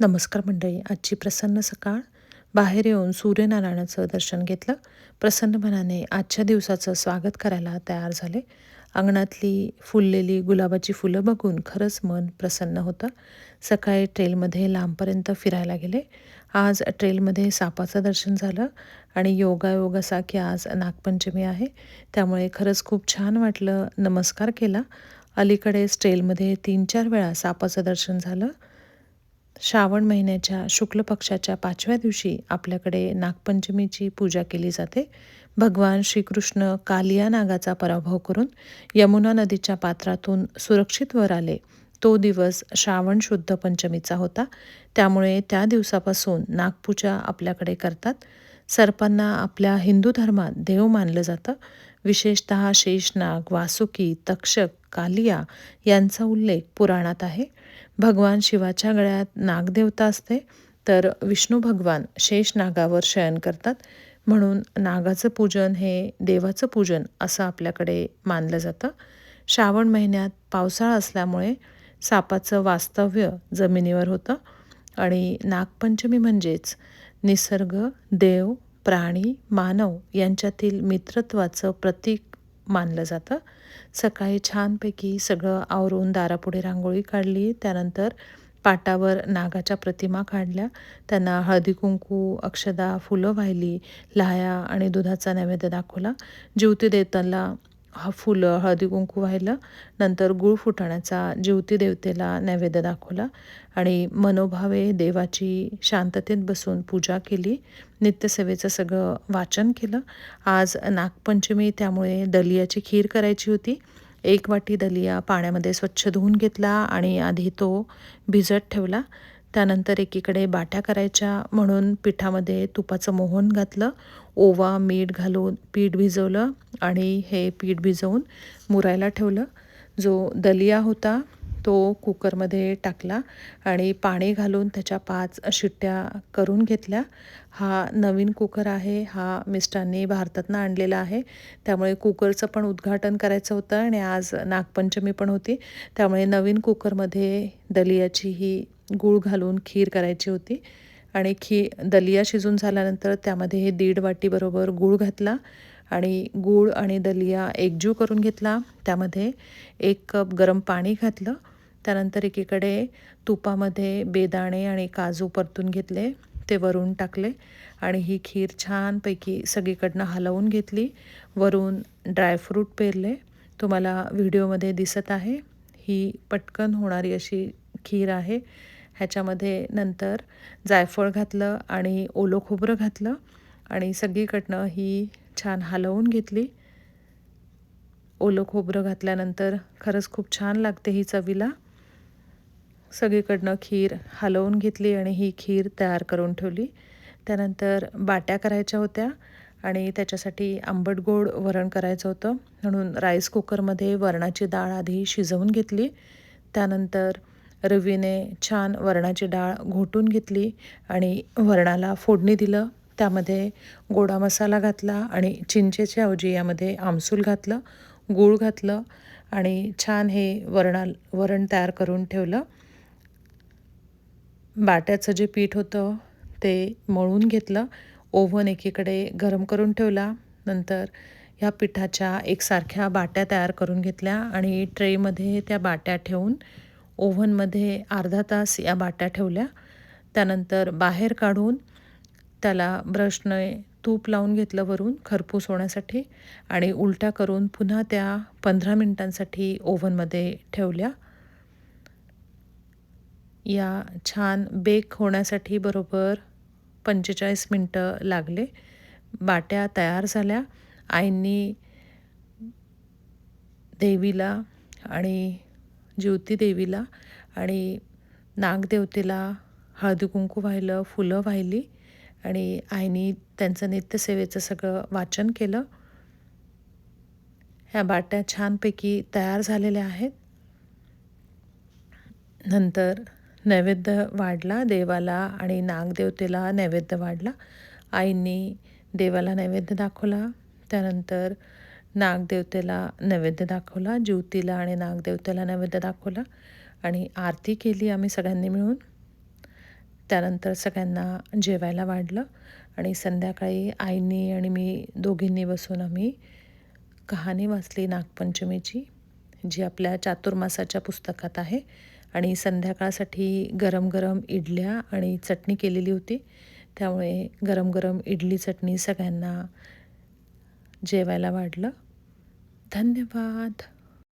नमस्कार मंडळी आजची प्रसन्न सकाळ. बाहेर येऊन सूर्यनारायणाचं दर्शन घेतलं. प्रसन्न मनाने आजच्या दिवसाचं स्वागत करायला तयार झाले. अंगणातली फुललेली गुलाबाची फुलं बघून खरंच मन प्रसन्न होतं. सकाळी ट्रेलमध्ये लांबपर्यंत फिरायला गेले. आज ट्रेलमध्ये सापाचं दर्शन झालं आणि योगायोग असा की आज नागपंचमी आहे. त्यामुळे खरंच खूप छान वाटलं नमस्कार केला. अलीकडेच ट्रेलमध्ये तीन चार वेळा सापाचं दर्शन झालं. श्रावण महिन्याच्या शुक्ल पक्षाच्या पाचव्या दिवशी आपल्याकडे नागपंचमीची पूजा केली जाते. भगवान श्रीकृष्ण कालिया नागाचा पराभव करून यमुना नदीच्या पात्रातून सुरक्षित वर आले. तो दिवस श्रावण शुद्ध पंचमीचा होता. त्यामुळे त्या दिवसापासून नागपूजा आपल्याकडे करतात. सर्पांना आपल्या हिंदू धर्मात देव मानलं जातं. विशेषतः शेषनाग वासुकी तक्षक कालिया यांचा उल्लेख पुराणात आहे. भगवान शिवाच्या गळ्यात नागदेवता असते तर विष्णू भगवान शेष नागावर शयन करतात. म्हणून नागाचं पूजन हे देवाचं पूजन असं आपल्याकडे मानलं जातं. श्रावण महिन्यात पावसाळा असल्यामुळे सापाचं वास्तव्य जमिनीवर होतं. आणि नागपंचमी म्हणजेच निसर्ग देव प्राणी मानव यांच्यातील मित्रत्वाचं प्रतीक मानलं जातं. सकाळी छानपैकी सगळं आवरून दारापुढे रांगोळी काढली. त्यानंतर पाटावर नागाच्या प्रतिमा काढल्या. त्यांना हळदी कुंकू अक्षदा फुलं वाहिली लाया आणि दुधाचा नैवेद्य दाखवला. ज्योती देताना हा फुलं हळदी कुंकू व्हायला. नंतर गुळ फुटाण्याचा ज्योती देवतेला नैवेद्य दाखवला आणि मनोभावे देवाची शांततेत बसून पूजा केली. नित्यसेवेचं सगळं वाचन केलं. आज नागपंचमी त्यामुळे दलियाची खीर करायची होती. एक वाटी दलिया पाण्यामध्ये स्वच्छ धुवून घेतला आणि आधी तो भिजत ठेवला. त्यानंतर एकीकडे बाट्या करायच्या म्हणून पिठामध्ये तुपाचं मोहन घातलं ओवा मीठ घालून पीठ भिजवलं आणि हे पीठ भिजवून मुरायला ठेवलं. जो दलिया होता तो कुकरमध्ये टाकला आणि पाणी घालून त्याच्या पाच शिट्ट्या करून घेतल्या. हा नवीन कुकर आहे हा मिस्टांनी भारतातनं आणलेला आहे. त्यामुळे कुकरचं पण उद्घाटन करायचं होतं आणि आज नागपंचमी पण होती. त्यामुळे नवीन कुकरमध्ये दलियाची ही गूळ घालून खीर करायची होती. आणि खी दलिया शिजून झाल्यानंतर त्यामध्ये हे दीड वाटीबरोबर गूळ घातला. आणि गूळ आणि दलिया एकजीव करून घेतला. त्यामध्ये एक कप गरम पाणी घातलं. त्यानंतर एकीकडे तुपामध्ये बेदाणे आणि काजू परतून घेतले. ते वरून टाकले. आणि ही खीर छानपैकी सगळीकडनं हलवून घेतली. वरून ड्रायफ्रूट पेरले. तुम्हाला व्हिडिओमध्ये दिसत आहे. ही पटकन होणारी अशी खीर आहे. ह्याच्यामध्ये नंतर जायफळ घातलं आणि ओलं खोबरं घातलं आणि सगळीकडनं ही छान हलवून घेतली. ओलं खोबरं घातल्यानंतर खरंच खूप छान लागते ही चवीला. सगळीकडनं खीर हलवून घेतली आणि ही खीर तयार करून ठेवली. त्यानंतर बाट्या करायच्या होत्या आणि त्याच्यासाठी आंबट गोड वरण करायचं होतं. म्हणून राईस कुकरमध्ये वरणाची डाळ आधी शिजवून घेतली. त्यानंतर रवीने छान वरणाची डाळ घोटून घेतली आणि वरणाला फोडणी दिलं. त्यामध्ये गोडा मसाला घातला आणि चिंचेच्या ऐवजी यामध्ये आमसूल घातलं गूळ घातलं आणि छान हे वरणा वरण तयार करून ठेवलं. बाट्याचं जे पीठ होतं ते मळून घेतलं. ओव्हन एकीकडे गरम करून ठेवला. नंतर ह्या पिठाच्या एकसारख्या बाट्या तयार करून घेतल्या आणि ट्रेमध्ये त्या बाट्या ठेवून ओव्हनमध्ये अर्धा तास या बाट्या ठेवल्या. त्यानंतर बाहेर काढून त्याला ब्रशने तूप लावून घेतलं वरून खरपूस होण्यासाठी आणि उलट्या करून पुन्हा त्या पंधरा मिनटांसाठी ओव्हनमध्ये ठेवल्या. या छान बेक होण्यासाठी बरोबर पंचेचाळीस मिनटं लागले. बाट्या तयार झाल्या. आईंनी देवीला आणि ज्योती देवीला आणि नागदेवतेला हळदी कुंकू वाहिलं फुलं वाहिली आणि आईनी त्यांचं नित्यसेवेचं सगळं वाचन केलं. ह्या बाट्या छानपैकी तयार झालेल्या आहेत. नंतर नैवेद्य वाढला देवाला आणि नागदेवतेला नैवेद्य वाढला. आईंनी देवाला नैवेद्य दाखवला. त्यानंतर नागदेवतेला नैवेद्य दाखवला ज्योतीला आणि नागदेवतेला नैवेद्य दाखवला आणि आरती केली आम्ही सगळ्यांनी मिळून. त्यानंतर सगळ्यांना जेवायला वाढलं आणि संध्याकाळी आईनी आणि मी दोघींनी बसून आम्ही कहाणी वाचली नागपंचमीची जी आपल्या चातुर्मासाच्या पुस्तकात आहे आणि संध्याकाळसाठी गरम गरम इडल्या आणि चटणी केलेली होती. त्यामुळे गरम गरम इडली चटणी सगळ्यांना जेवायला वाढलं. धन्यवाद.